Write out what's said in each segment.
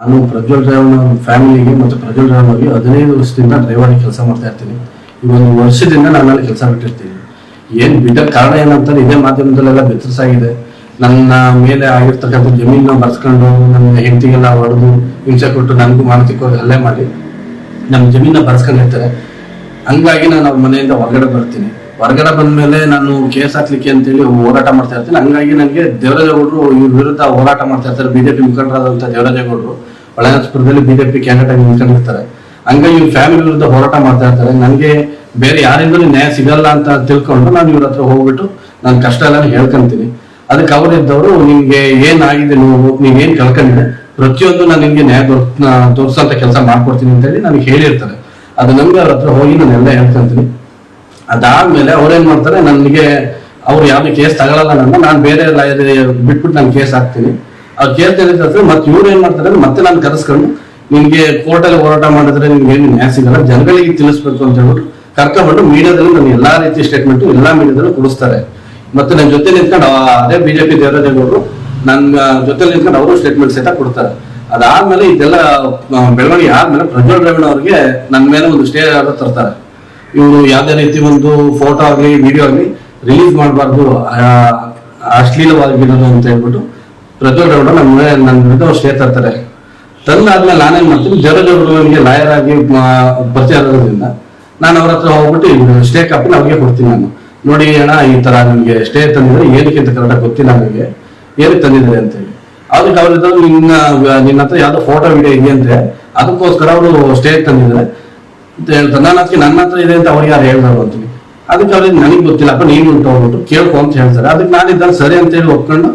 ನಾನು ಪ್ರಜ್ವಲ್ ರಾವ್ನ ಫ್ಯಾಮಿಲಿಗೆ ಮತ್ತು ಪ್ರಜ್ವಲ್ ಡ್ರೈವರ್ಗೆ ಹದಿನೈದು ವರ್ಷದಿಂದ ಡ್ರೈವರ್ ಕೆಲಸ ಮಾಡ್ತಾ ಇರ್ತೀನಿ. ಈ ಒಂದು ವರ್ಷದಿಂದ ನಾನು ಅಲ್ಲಿ ಕೆಲಸ ಬಿಟ್ಟಿರ್ತೀನಿ. ಏನು ಬಿಟ್ಟ ಕಾರಣ ಏನಂತಾರೆ ಇದೇ ಮಾಧ್ಯಮದಲ್ಲೆಲ್ಲ ಬೆತ್ತರಿಸಾಗಿದೆ ನನ್ನ ಮೇಲೆ ಆಗಿರ್ತಕ್ಕಂಥ ಜಮೀನನ್ನ ಬರ್ಸ್ಕೊಂಡು ನನ್ನ ಹೆಂಡತಿಗೆಲ್ಲ ಹೊಡೆದು ಹಿಂಸೆ ಕೊಟ್ಟು ನನಗೂ ಮಾನಸಿಕವಾಗಿ ಹಲ್ಲೆ ಮಾಡಿ ನಮ್ಮ ಜಮೀನ ಬರ್ಸ್ಕೊಂಡಿರ್ತಾರೆ. ಹಂಗಾಗಿ ನಾನು ಅವ್ರ ಮನೆಯಿಂದ ಹೊರಗಡೆ ಬರ್ತೀನಿ. ಹೊರಗಡೆ ಬಂದ್ಮೇಲೆ ನಾನು ಕೇಸ್ ಹಾಕ್ಲಿಕ್ಕೆ ಅಂತೇಳಿ ಹೋರಾಟ ಮಾಡ್ತಾ ಇರ್ತೀನಿ. ಹಂಗಾಗಿ ನನಗೆ ದೇವರಾಜೇಗೌಡರು ಇವ್ರ ವಿರುದ್ಧ ಹೋರಾಟ ಮಾಡ್ತಾ ಇರ್ತಾರೆ. ಬಿಜೆಪಿ ಮುಖಂಡರಾದಂಥ ದೇವರಾಜೇಗೌಡರು. ಒಳನಾಸ್ಪುರದಲ್ಲಿ ಬಿಜೆಪಿ ಕ್ಯಾಂಡಿಡೇಟ್ ಆಗಿ ನಿಂತ್ಕೊಂಡಿರ್ತಾರೆ. ಹಂಗಾಗಿ ಇವ್ರ ಫ್ಯಾಮಿಲಿ ವಿರುದ್ಧ ಹೋರಾಟ ಮಾಡ್ತಾ ಇರ್ತಾರೆ. ನನಗೆ ಬೇರೆ ಯಾರಿಂದಲೂ ನ್ಯಾಯ ಸಿಗಲ್ಲ ಅಂತ ತಿಳ್ಕೊಂಡು ನಾನು ಇವ್ರ ಹತ್ರ ಹೋಗ್ಬಿಟ್ಟು ನಾನು ಕಷ್ಟ ಎಲ್ಲ ಹೇಳ್ಕೊಂತೀನಿ. ಅದಕ್ಕೆ ಅವರಿದ್ದವರು ನಿಮ್ಗೆ ಏನಾಗಿದೆ ನೋವು? ನೀವೇನ್ ಕಳ್ಕೊಂಡಿದೆ? ಪ್ರತಿಯೊಂದು ನಾನು ನಿಮ್ಗೆ ನ್ಯಾಯ ತೋರಿಸಂತ ಕೆಲಸ ಮಾಡ್ಕೊಡ್ತೀನಿ ಅಂತ ಹೇಳಿ ನನಗೆ ಹೇಳಿರ್ತಾರೆ. ಅದು ನಮ್ಗೆ ಅವ್ರ ಹತ್ರ ಹೋಗಿ ನಾನು ಎಲ್ಲ ಹೇಳ್ಕೊಂತೀನಿ. ಅದಾದ್ಮೇಲೆ ಅವ್ರೇನ್ ಮಾಡ್ತಾರೆ, ನನಗೆ ಅವ್ರು ಯಾವ್ದು ಕೇಸ್ ತಗೊಳಲ್ಲ ನನ್ನ, ನಾನು ಬೇರೆ ಲಾಯರ್ ಬಿಟ್ಬಿಟ್ಟು ನಾನು ಕೇಸ್ ಹಾಕ್ತೀನಿ. ಆ ಕೇಳ್ತಾ ಏನಿರ್ತದೆ ಮತ್ತೆ ಇವ್ರು ಏನ್ ಮಾಡ್ತಾರೆ ಮತ್ತೆ ನಾನು ಕರೆಸ್ಕೊಂಡು ನಿನ್ಗೆ ಕೋರ್ಟಲ್ಲಿ ಹೋರಾಟ ಮಾಡಿದ್ರೆ ನಿಮ್ಗೆ ಏನು ನ್ಯಾಯ ಸಿಗಲ್ಲ, ಜನಗಳಿಗೆ ತಿಳಿಸ್ಬೇಕು ಅಂತ ಹೇಳ್ಬಿಟ್ಟು ಕರ್ಕೊಂಡ್ಬಿಟ್ಟು ಮೀಡಿಯಾದಲ್ಲಿ ನಾನು ಎಲ್ಲಾ ರೀತಿ ಸ್ಟೇಟ್ಮೆಂಟ್ ಎಲ್ಲಾ ಮೀಡಿಯಾದಲ್ಲೂ ಕೊಡಿಸ್ತಾರೆ. ಮತ್ತೆ ನನ್ನ ಜೊತೆ ನಿಂತ್ಕೊಂಡು ಅದೇ ಬಿಜೆಪಿ ದೇವರಾಜೇಗೌಡರು ನನ್ನ ಜೊತೆ ನಿಂತ್ಕೊಂಡು ಅವರು ಸ್ಟೇಟ್ಮೆಂಟ್ ಸಹಿತ ಕೊಡ್ತಾರೆ. ಅದಾದ್ಮೇಲೆ ಇದೆಲ್ಲ ಬೆಳವಣಿಗೆ ಆದ್ಮೇಲೆ ಪ್ರಜ್ವಲ್ ರೇವಣ್ಣ ಅವ್ರಿಗೆ ನನ್ನ ಮೇಲೆ ಒಂದು ಸ್ಟೇ ಆರ್ಡರ್ ತರ್ತಾರೆ. ಇವರು ಯಾವ್ದೇ ರೀತಿ ಒಂದು ಫೋಟೋ ಆಗ್ಲಿ ವಿಡಿಯೋ ಆಗ್ಲಿ ರಿಲೀಸ್ ಮಾಡಬಾರ್ದು ಅಶ್ಲೀಲವಾಗಿರೋದು ಅಂತ ಹೇಳ್ಬಿಟ್ಟು ಪ್ರಜ್ವಲ್ ಕೂಡ ನನ್ನ ವಿರುದ್ಧ ಅವ್ರು ಸ್ಟೇ ತರ್ತಾರೆ ತಂದಾದ್ಮೇಲೆ ನಾನೇನ್ ಮಾಡ್ತೀನಿ ಜರಜವರು ನನಗೆ ಲಾಯರ್ ಆಗಿ ಪರಿಚಯ ಇರೋದ್ರಿಂದ ನಾನು ಅವ್ರ ಹತ್ರ ಹೋಗ್ಬಿಟ್ಟು ಸ್ಟೇ ಕಾಪಿನ ಅವ್ರಿಗೆ ಕೊಡ್ತೀನಿ ನಾನು. ನೋಡಿ ಅಣ್ಣ, ಈ ತರ ನಿಮ್ಗೆ ಸ್ಟೇ ತಂದಿದ್ರೆ ಏನಕ್ಕೆ ಅಂತ ಕನ್ನಡ ಗೊತ್ತಿಲ್ಲ ನನಗೆ. ಏನಕ್ಕೆ ತಂದಿದ್ದಾರೆ ಅಂತ ಹೇಳಿ. ಅದಕ್ಕೆ ಅವ್ರಿದ್ದು ನಿನ್ನ ನಿನ್ನ ಹತ್ರ ಯಾವ್ದೋ ಫೋಟೋ ವಿಡಿಯೋ ಇದೆ ಅಂದ್ರೆ ಅದಕ್ಕೋಸ್ಕರ ಅವರು ಸ್ಟೇ ತಂದಿದ್ದಾರೆ. ಅಂತ ಹೇಳ್ತಾರೆ. ನಾನು ನನ್ನ ಹತ್ರ ಇದೆ ಅಂತ ಅವ್ರಿಗೆ ಯಾರು ಹೇಳ್ದಾರು ಅಂತೀನಿ ಅದಕ್ಕೆ ಅವ್ರಿಗೆ ನನಗೆ ಗೊತ್ತಿಲ್ಲಪ್ಪ ನೀನು ಉಂಟು ಹೋಗ್ಬಿಟ್ಟು ಕೇಳ್ಕೊ ಅಂತ ಹೇಳ್ತಾರೆ. ಅದಕ್ಕೆ ನಾನು ಇದ್ದಾನೆ ಸರಿ ಅಂತ ಹೇಳಿ ಒಪ್ಕೊಂಡು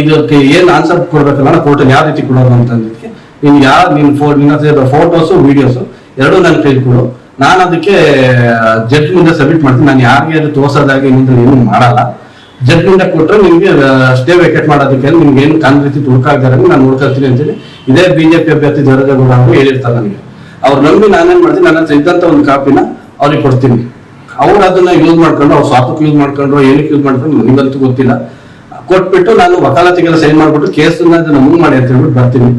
ಇದಕ್ಕೆ ಏನ್ ಆನ್ಸರ್ ಕೊಡ್ಬೇಕಲ್ಲ ಕೋರ್ಟ್ ಯಾವ ರೀತಿ ಕೊಡೋದು ಅಂತಂದಿದ್ದಕ್ಕೆ ನೀನ್ ಯಾವ ನಿನ್ ಫೋ, ನಿನ್ನ ಫೋಟೋಸ್ ವಿಡಿಯೋಸ್ ಎರಡೂ ನನ್ನ ಕೈಲಿ ಕೊಡು. ನಾನು ಅದಕ್ಕೆ ಜಡ್ಜ್ ಮುಂದೆ ಸಬ್ಮಿಟ್ ಮಾಡ್ತೀನಿ. ನಾನು ಯಾರಿಗೆ ಅದು ತೋರ್ಸೋದಾಗಿ ನಿಂದು ಏನು ಮಾಡಲ್ಲ. ಜಡ್ಜ್ ಮುಂದೆ ಕೊಟ್ಟರೆ ನಿಮ್ಗೆ ಸ್ಟೇ ವೇಕೆಟ್ ಮಾಡೋದಕ್ಕೆ ನಿಮ್ಗೆ ಏನು ಕಾನ್ ರೀತಿ ತುಡುಕಾಗ್ದಾರೆ ನಾನು ನೋಡ್ಕೊಳ್ತೀನಿ ಅಂತೇಳಿ ಇದೇ ಬಿಜೆಪಿ ಅಭ್ಯರ್ಥಿ ದೇವರಾಜೇಗೌಡ ಅವರು ಹೇಳಿರ್ತಾರೆ ನನಗೆ. ಅವ್ರು ನಂಬಿ ನಾನೇನ್ ಮಾಡ್ತೀನಿ? ನನ್ನ ಹತ್ರ ಒಂದು ಕಾಪಿನ ಅವ್ರಿಗೆ ಕೊಡ್ತೀನಿ. ಅವ್ರು ಅದನ್ನ ಯೂಸ್ ಮಾಡ್ಕೊಂಡು ಅವ್ರು ಸ್ವಾಪಕ್ಕೆ ಯೂಸ್ ಮಾಡ್ಕೊಂಡ್ರು, ಏನಕ್ಕೆ ಯೂಸ್ ಮಾಡ್ಕೊಂಡು ನಿಮ್ಗಂತೂ ಗೊತ್ತಿಲ್ಲ. ಕೊಟ್ಬಿಟ್ಟು ನಾನು ವಕಾಲತಿಗೆಲ್ಲ ಸೈನ್ ಮಾಡ್ಬಿಟ್ಟು ಕೇಸನ್ನ ಮೂವ್ ಮಾಡಿ ಅಂತ ಹೇಳ್ಬಿಟ್ಟು ಬರ್ತೀನಿ.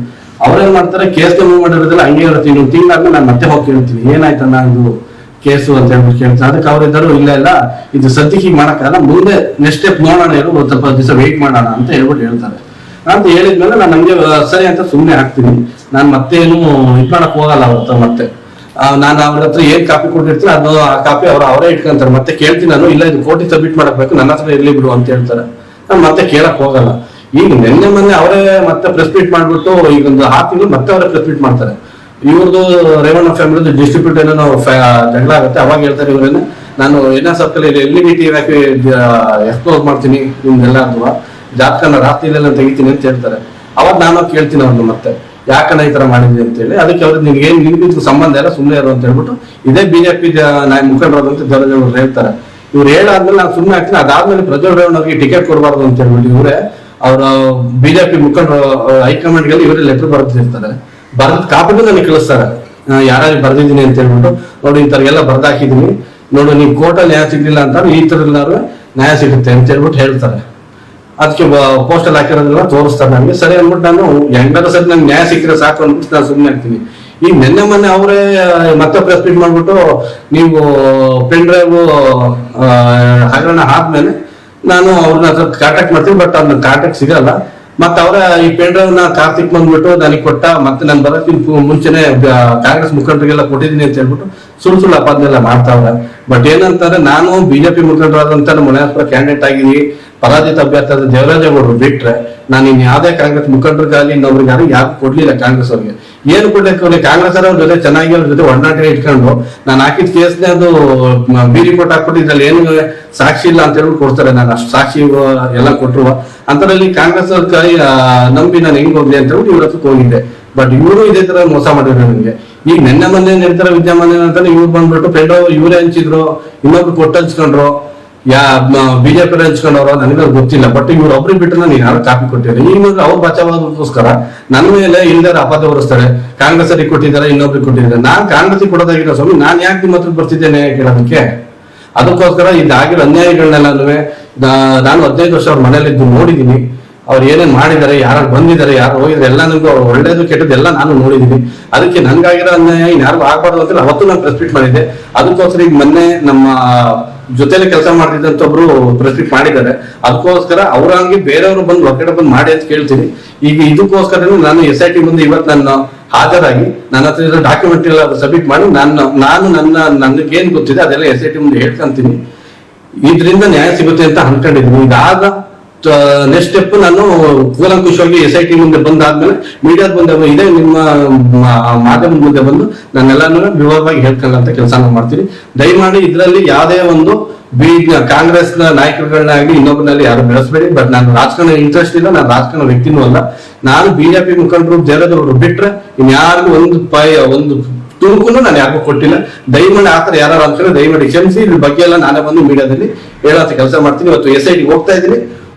ಅವ್ರೇನ್ ಮಾಡ್ತಾರೆ? ಕೇಸ್ ಮೂವ್ ಮಾಡಿರೋದಿಲ್ಲ ಹಂಗೆ ಇರ್ತೀನಿ ತಿಂಗಳಾದ್ಮೇಲೆ ನಾನು ಮತ್ತೆ ಹೋಗಿ ಕೇಳ್ತೀನಿ. ಏನಾಯ್ತಣ್ಣ ಇದು ಕೇಸು ಅಂತ ಹೇಳ್ಬಿಟ್ಟು ಕೇಳ್ತೀನಿ. ಅದಕ್ಕೆ ಅವ್ರಿದ್ದರು ಇಲ್ಲ ಇಲ್ಲ. ಇದು ಸದ್ಯಕ್ಕೆ ಹೀಗೆ ಮುಂದೆ ನೆಕ್ಸ್ಟ್ ಸ್ಟೆಪ್ ನೋಡೋಣ ಇರು. ಒಂದ್ ಸ್ವಲ್ಪ ದಿವಸ ವೆಯ್ಟ್ ಮಾಡೋಣ ಅಂತ ಹೇಳ್ಬಿಟ್ಟು ಹೇಳ್ತಾರೆ. ಅಂತ ಹೇಳಿದ್ಮೇಲೆ ನಾನು ಆ, ಸರಿ ಅಂತ ಸುಮ್ಮನೆ ಹಾಕ್ತೀನಿ. ನಾನು ಮತ್ತೇನು ಇದು ಮಾಡಕ್ ಹೋಗಲ್ಲ ಅವ್ರ ಮತ್ತೆ. ನಾನು ಅವ್ರ ಹತ್ರ ಏನ್ ಕಾಪಿ ಕೊಟ್ಟಿರ್ತೀನಿ ಅದು ಆ ಕಾಪಿ ಅವ್ರು ಅವರೇ ಇಟ್ಕೊಂತಾರೆ. ಮತ್ತೆ ಕೇಳ್ತೀನಿ ನಾನು ಇಲ್ಲ ಇದು ಕೋಟಿ ಸಬ್ಮಿಟ್ ಮಾಡಬೇಕು ನನ್ನ ಹತ್ರ ಇರ್ಲಿ ಬಿಡು ಅಂತ ಹೇಳ್ತಾರೆ. ನಾನು ಮತ್ತೆ ಕೇಳಕ್ ಹೋಗಲ್ಲ. ಈಗ ನಿನ್ನೆ ಮೊನ್ನೆ ಅವರೇ ಮತ್ತೆ ಪ್ರೆಸ್ ಮೀಟ್ ಮಾಡ್ಬಿಟ್ಟು ಈಗ ಒಂದು ಆರು ತಿಂಗಳು ಮತ್ತೆ ಅವರೇ ಪ್ರೆಸ್ ಮೀಟ್ ಮಾಡ್ತಾರೆ. ಇವ್ರದ್ದು ರೇವಣ್ಣ ಫ್ಯಾಮಿಲಿ ಡಿಸ್ಟ್ರಿಬ್ಯೂಟ್ ಏನೋ ಜಗಳ ಆಗುತ್ತೆ. ಅವಾಗ ಹೇಳ್ತಾರೆ ಇವರೇನೆ, ನಾನು N S circle L E T ಹಾಕಿ ಎಕ್ಸ್ಪ್ಲೋರ್ ಮಾಡ್ತೀನಿ, ನಿಮ್ದೆಲ್ಲ ಅಥವಾ ಜಾತಕನ ರಾತ್ರಿಲೆಲ್ಲ ತೆಗಿತೀನಿ ಅಂತ ಹೇಳ್ತಾರೆ. ಅವಾಗ ನಾನು ಕೇಳ್ತೀನಿ ಅವ್ರನ್ನ ಮತ್ತೆ, ಯಾಕಣ್ಣ ಈ ತರ ಮಾಡಿದ್ವಿ ಅಂತ ಹೇಳಿ. ಅದಕ್ಕೆ ಅವ್ರಿಗೆ ನಿನ್ಗೆ ಏನ್ ಸಂಬಂಧ ಇಲ್ಲ ಸುಮ್ಮನೆ ಇರೋ ಅಂತ ಹೇಳ್ಬಿಟ್ಟು, ಇದೇ ಬಿಜೆಪಿ ನಾಯ ಮುಖಂಡರಾದಂತ ಜನರು ಹೇಳ್ತಾರೆ. ಇವ್ರು ಹೇಳಾದ್ಮೇಲೆ ನಾನು ಸುಮ್ಮನೆ ಆಗ್ತೀನಿ ಅದಾದ್ಮೇಲೆ ಪ್ರಜ್ವಲ್ ರೇವಣ್ಣ ಅವ್ರಿಗೆ ಟಿಕೆಟ್ ಕೊಡಬಾರ್ದು ಅಂತ ಹೇಳ್ಬಿಟ್ಟು ಇವರೇ, ಅವರ ಬಿಜೆಪಿ ಮುಖಂಡರು ಹೈಕಮಾಂಡ್ಗೆ ಇವರೇ ಲೆಟರ್ ಬರೆದಿರ್ತಾರೆ ಬರೆದ ಕಾಪಿನೂ ನನಗೆ ಕಳಿಸ್ತಾರೆ. ಯಾರು ಬರ್ದಿದ್ದೀನಿ ಅಂತ ಹೇಳ್ಬಿಟ್ಟು. ನೋಡಿ, ಈ ತರಗೆಲ್ಲ ಬರ್ದಾಕಿದೀನಿ. ನೋಡು ನೀವು ಕೋರ್ಟಲ್ಲಿ ನ್ಯಾಯ ಸಿಗ್ಲಿಲ್ಲ ಅಂತ ಈ ತರ ಎಲ್ಲಾರು ನ್ಯಾಯ ಸಿಗುತ್ತೆ ಅಂತ ಹೇಳ್ಬಿಟ್ಟು ಹೇಳ್ತಾರೆ. ಅದಕ್ಕೆ ಪೋಸ್ಟಲ್ ಹಾಕಿರೋದೆಲ್ಲ ತೋರಿಸ್ತಾರೆ ನನಗೆ. ಸರಿ ಅಂದ್ಬಿಟ್ಟು ನಾನು ಹೆಂಗಾದ್ರೂ ಸರಿ, ನಂಗೆ ನ್ಯಾಯ ಸಿಕ್ಕಿದ್ರೆ ಸಾಕು ಅಂದ್ಬಿಟ್ಟು ನಾನು ಸುಮ್ಮನೆ ಆಗ್ತೀನಿ ಈಗ ನಿನ್ನೆ ಮೊನ್ನೆ ಅವರೇ ಮತ್ತೆ ಪ್ರೆಸ್ ಮೀಟ್ ಮಾಡ್ಬಿಟ್ಟು ನೀವು ಪೆನ್ ಡ್ರೈವ್ ಹಗರಣ ಆದ್ಮೇಲೆ ನಾನು ಅವ್ರನ್ನ ಕಾಂಟ್ಯಾಕ್ಟ್ ಮಾಡ್ತೀನಿ ಬಟ್ ಅವ್ರನ್ನ ಕಾಂಟ್ಯಾಕ್ಟ್ ಸಿಗಲ್ಲ. ಮತ್ತೆ ಅವರ ಈ ಪೆನ್ ಡ್ರೈವ್ನ ಕಾರ್ತಿಕ್ ಬಂದ್ಬಿಟ್ಟು ನನಗೆ ಕೊಟ್ಟ, ಮತ್ತೆ ನಾನು ಬರೋಕ್ಕಿಂತ ಮುಂಚೆನೆ ಕಾಂಗ್ರೆಸ್ ಮುಖಂಡರಿಗೆಲ್ಲ ಕೊಟ್ಟಿದ್ದೀನಿ ಅಂತ ಹೇಳ್ಬಿಟ್ಟು ಸುಳ್ಳು ಸುಳ್ಳು ಅಪಾದನೆಲ್ಲ ಮಾಡ್ತಾವ್ರೆ. ಬಟ್ ಏನಂತಾರೆ ನಾನು ಬಿಜೆಪಿ ಮುಖಂಡರಾದಂತ ಮನೆ ಹತ್ರ ಕ್ಯಾಂಡಿಡೇಟ್ ಆಗಿ ಪರಾಜಿತ ಅಭ್ಯರ್ಥಿ ದೇವರಾಜೇಗೌಡರು ಬಿಟ್ರೆ ನಾನು ಇನ್ ಯಾವುದೇ ಕಾಂಗ್ರೆಸ್ ಮುಖಂಡರಿಗಾಗಲಿ ಇನ್ನೊಬ್ರಿಗಾಗಲಿ ಯಾರು ಕೊಡ್ಲಿಲ್ಲ ಕಾಂಗ್ರೆಸ್ ಅವ್ರಿಗೆ. ಏನು ಕೊಡ್ಲಿಕ್ಕೆ ಕಾಂಗ್ರೆಸ್ ಅವ್ರ ಜೊತೆ ಚೆನ್ನಾಗಿ ಅವ್ರ ಜೊತೆ ಒಡನಾಟ ಇಟ್ಕೊಂಡು ನಾನು ಹಾಕಿದ ಕೇಸ್ನೇ ಅದು ಬೀರಿ ರಿಪೋರ್ಟ್ ಹಾಕ್ಬಿಟ್ಟು ಇದ್ರಲ್ಲಿ ಏನು ಸಾಕ್ಷಿ ಇಲ್ಲ ಅಂತ ಹೇಳ್ಬಿಟ್ಟು ಕೊಡ್ತಾರೆ. ನಾನು ಅಷ್ಟು ಸಾಕ್ಷಿ ಎಲ್ಲ ಕೊಟ್ಟರು ಅಂತರಲ್ಲಿ ಕಾಂಗ್ರೆಸ್ ಅವ್ರ ಕೈ ನಂಬಿ ನಾನು ಹೆಂಗ್ ಹೋಗ್ಲಿ ಅಂತ ಹೇಳ್ಬಿಟ್ಟು ಇವ್ರ ಹೋಗಿದ್ದೆ. ಬಟ್ ಇವರು ಇದೇ ತರ ಮೋಸ ಮಾಡಿದ್ರು ನನಗೆ. ಈಗ ನಿನ್ನೆ ಮೊನ್ನೆ ನಿರ್ಧಾರ ವಿದ್ಯಮಾನ ಏನಂತಾನೆ ಇವ್ರು ಬಂದ್ಬಿಟ್ಟು ಪೆಂಡೋ ಇವರೇ ಹಂಚಿದ್ರು, ಇನ್ನೊಬ್ರು ಕೊಟ್ಟು ಹಂಚ್ಕೊಂಡ್ರು ಯಾ ಬಿಜೆಪಿ ಹಂಚ್ಕೊಂಡವ್ರ, ನನಗೆ ಗೊತ್ತಿಲ್ಲ. ಬಟ್ ಇವ್ರು ಒಬ್ರಿಗೆ ಬಿಟ್ಟು ನಾನು ಯಾರು ಕಾಪಿ ಕೊಟ್ಟಿಲ್ಲ. ಈಗ ನೋಡ್ರಿ ಅವ್ರು ಬಚಾವಾಗೋಸ್ಕರ ನನ್ನ ಮೇಲೆ ಇಲ್ದಾರ ಅಪಾದ ಹೊರಿಸ್ತಾರೆ. ಕಾಂಗ್ರೆಸ್ ಅಲ್ಲಿ ಕೊಟ್ಟಿದ್ದಾರೆ ಇನ್ನೊಬ್ರಿಗೆ ಕೊಟ್ಟಿದ್ದಾರೆ. ನಾನ್ ಕಾಂಗ್ರೆಸ್ ಕೊಡೋದಾಗಿರೋ ಸ್ವಾಮಿ, ನಾನ್ ಯಾಕೆ ನಿಮ್ಮ ಹತ್ರ ಬರ್ತಿದ್ದೇನೆ ಕೇಳೋದಕ್ಕೆ? ಅದಕ್ಕೋಸ್ಕರ ಇದಾಗಿರೋ ಅನ್ಯಾಯಗಳನ್ನೆಲ್ಲ ನಾನು ಹದಿನೈದು ವರ್ಷ ಅವ್ರ ಮನೇಲಿದ್ದು ನೋಡಿದ್ದೀನಿ ಅವ್ರು ಏನೇನ್ ಮಾಡಿದ್ದಾರೆ ಯಾರು ಬಂದಿದ್ದಾರೆ, ಯಾರು ಹೋಗಿದ್ದಾರೆ, ಎಲ್ಲ ನನಗೂ ಒಳ್ಳೇದು ಕೆಟ್ಟದ್ದು ಎಲ್ಲ ನಾನು ನೋಡಿದ್ದೀನಿ ಅದಕ್ಕೆ ನನ್ಗಾಗಿರೋ ಅನ್ಯಾಯ ಇನ್ಯಾರಿಗೂ ಆಗ್ಬಾರ್ದು ಅಂತ ಅವತ್ತು ನಾನು ಪ್ರೆಸ್ಪೀಟ್ ಮಾಡಿದ್ದೆ. ಅದಕ್ಕೋಸ್ಕರ ಈಗ ಮೊನ್ನೆ ನಮ್ಮ ಜೊತೆಲಿ ಕೆಲಸ ಮಾಡ್ತಿದ್ದಂತ ಒಬ್ರು ಪ್ರೆಸ್ ಮೀಟ್ ಮಾಡಿದ್ದಾರೆ ಅದಕ್ಕೋಸ್ಕರ ಅವ್ರಂಗೆ ಬೇರೆಯವರು ಬಂದು ಹೊರಗಡೆ ಬಂದು ಮಾಡಿ ಅಂತ ಕೇಳ್ತೀನಿ. ಈಗ ಇದಕ್ಕೋಸ್ಕರ ನಾನು ಎಸ್ ಐ ಟಿ ಮುಂದೆ ಇವತ್ತು ನಾನು ಹಾಜರಾಗಿ ನನ್ನ ಹತ್ರ ಇರೋ ಡಾಕ್ಯುಮೆಂಟ್ ಎಲ್ಲ ಸಬ್ಮಿಟ್ ಮಾಡಿ ನಾನು ನಾನು ನನ್ನ, ನನಗೇನು ಗೊತ್ತಿದೆ ಅದೆಲ್ಲ ಎಸ್ ಐ ಟಿ ಮುಂದೆ ಹೇಳ್ಕೊಂತೀನಿ. ಇದರಿಂದ ನ್ಯಾಯ ಸಿಗುತ್ತೆ ಅಂತ ಅನ್ಕೊಂಡಿದ್ದೀನಿ. ಇದಾದ ನೆಕ್ಸ್ಟ್ ಸ್ಟೆಪ್ ನಾನು ಕೂಲಂಕುಷವಾಗಿ ಎಸ್ ಐ ಟಿ ಮುಂದೆ ಬಂದಾದ್ಮೇಲೆ ಮೀಡಿಯಾದ ಮುಂದೆ ಇದೇ, ನಿಮ್ಮ ಮಾಧ್ಯಮದ ಮುಂದೆ ಬಂದು ನನ್ನೆಲ್ಲಾನು ವಿವರವಾಗಿ ಹೇಳ್ಕೊಳ್ಳಂತ ಕೆಲಸ ಮಾಡ್ತೀನಿ ದಯಮಾಡಿ ಇದರಲ್ಲಿ ಯಾವುದೇ ಒಂದು ಬಿ ಕಾಂಗ್ರೆಸ್ನ ನಾಯಕರುಗಳನ್ನಾಗಿ ಇನ್ನೊಬ್ಬರಲ್ಲಿ ಯಾರು ಬೆಳೆಸಬೇಡಿ. ಬಟ್ ನಾನು ರಾಜಕಾರಣ ಇಂಟ್ರೆಸ್ಟ್ ಇಲ್ಲ, ನಾನು ರಾಜಕಾರಣ ವ್ಯಕ್ತಿನೂ ಅಲ್ಲ. ನಾನು ಬಿಜೆಪಿ ಮುಖಂಡರು ಜಯರಾಜ್ ಬಿಟ್ರೆ ಇನ್ಯಾರಿಗೂ ಒಂದು ಪಾಯ ಒಂದು ತುಣುಕು ನಾನು ಯಾರಿಗೂ ಕೊಟ್ಟಿಲ್ಲ. ದಯಮಾಡಿ ಆ ಥರ ಯಾರು ಅಂತಾರೆ ದಯಮಾಡಿ ಕ್ಷಮಿಸಿ. ಇದ್ರ ಬಗ್ಗೆ ಎಲ್ಲ ನಾನೇ ಬಂದು ಮೀಡಿಯಾದಲ್ಲಿ ಹೇಳೋ ಕೆಲಸ ಮಾಡ್ತೀನಿ. ಇವತ್ತು ಎಸ್ ಐ ಟಿ ಹೋಗ್ತಾ ಇದ್ದೀನಿ.